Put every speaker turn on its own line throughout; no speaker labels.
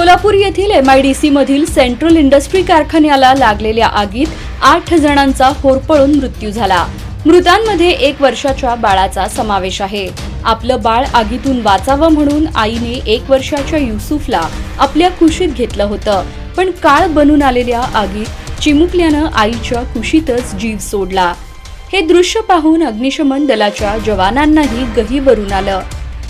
सोलापूर येथील एमआयडीसी मधील central industry कारखान्याला लागलेल्या आगीत आठ जणांचा होरपळून मृत्यू झाला. मृतांमध्ये एक वर्षाच्या बाळाचा समावेश आहे. आपलं बाळ आगीतून वाचावं म्हणून आईने एक वर्षाच्या युसुफला आपल्या कुशीत घेतलं होतं. पण काळ बनून आलेल्या आगीत चिमुकल्यानं आईच्या कुशीतच जीव सोडला. हे दृश्य पाहून अग्निशमन दलाच्या जवानांनाही गहीवरून आलं.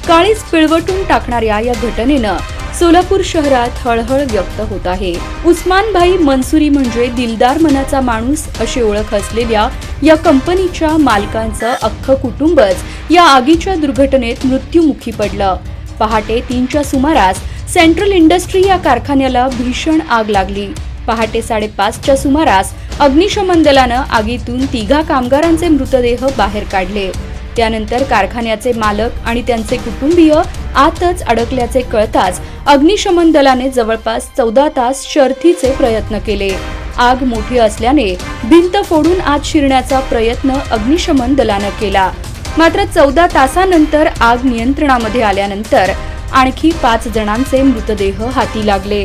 काळीच पिळवटून टाकणाऱ्या या घटनेनं सोलापूर शहरात हळहळ व्यक्त होत आहे. उस्मानभाई मनसुरी म्हणजे दिलदार मनाचा माणूस अशी ओळख असलेल्या या कंपनीच्या मालकांचं अख्खं कुटुंबच या आगीच्या दुर्घटनेत मृत्युमुखी पडलं. पहाटे तीनच्या सुमारास सेंट्रल इंडस्ट्री या कारखान्याला भीषण आग लागली. पहाटे साडेपाचच्या सुमारास अग्निशमन दलानं आगीतून तिघा कामगारांचे मृतदेह बाहेर काढले. त्यानंतर कारखान्याचे मालक आणि त्यांचे कुटुंबीय आतच अडकल्याचे कळताच अग्निशमन दलाने जवळपास चौदा तास शर्थीचे प्रयत्न केले. आग मोठी असल्याने भिंत फोडून आत शिरण्याचा प्रयत्न अग्निशमन दलानं केला. मात्र चौदा तासानंतर आग नियंत्रणामध्ये आल्यानंतर आणखी पाच जणांचे मृतदेह हाती लागले.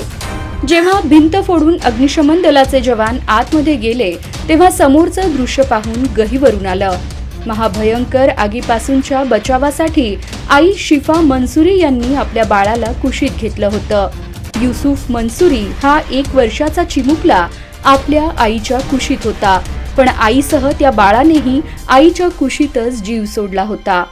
जेव्हा भिंत फोडून अग्निशमन दलाचे जवान आतमध्ये गेले तेव्हा समोरचं दृश्य पाहून गहीवरून आलं. महाभयंकर आगीपासूनच्या बचावासाठी आई शिफा मनसुरी यांनी आपल्या बाळाला कुशीत घेतलं होतं. युसुफ मनसुरी हा एक वर्षाचा चिमुकला आपल्या आईच्या कुशीत होता. पण आईसह त्या बाळानेही आईच्या कुशीतच जीव सोडला होता.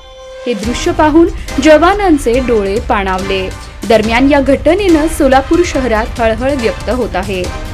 हे दृश्य पाहून जवानांचे डोळे पाणावले. दरम्यान या घटनेनं सोलापूर शहरात हळहळ व्यक्त होत आहे.